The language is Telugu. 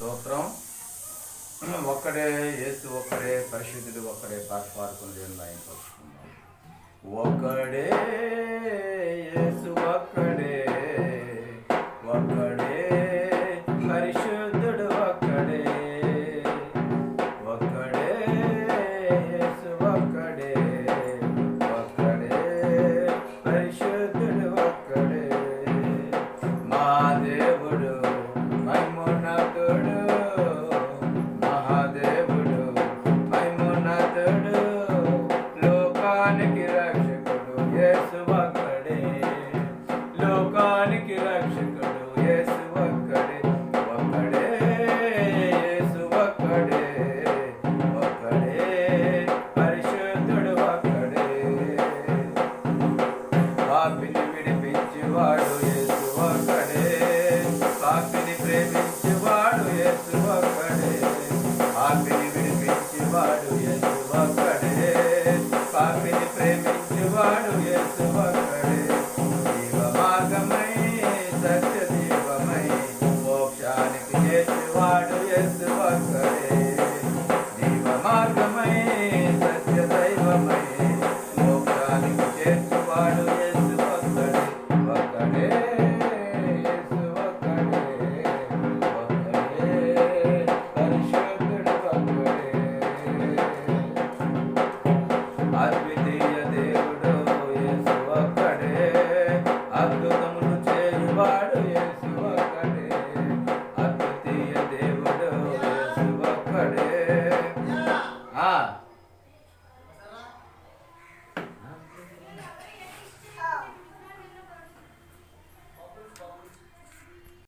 స్తోత్రం. ఒక్కడే యేసు ఒక్కడే పరిశుద్ధుడు ఒక్కడే పాట పాడుకుని దేవుని ఆయన ఒక్కడే యేసు ఒక్కడే. లోకానికి రక్షకుడు యేసు ఒక్కడే. ఒక్కడే యేసు ఒక్కడే. ఒక్కడే పరిశుద్ధుడు ఒక్కడే. పాపిని విడిపించేవాడు యేసు ఒక్కడే. పాపిని ప్రేమించేవాడు యేసు ఒక్కడే. పాపిని విడిపించేవాడు ಎಸ್ ಬಾಡು ಎಸ್ ಬಾಡು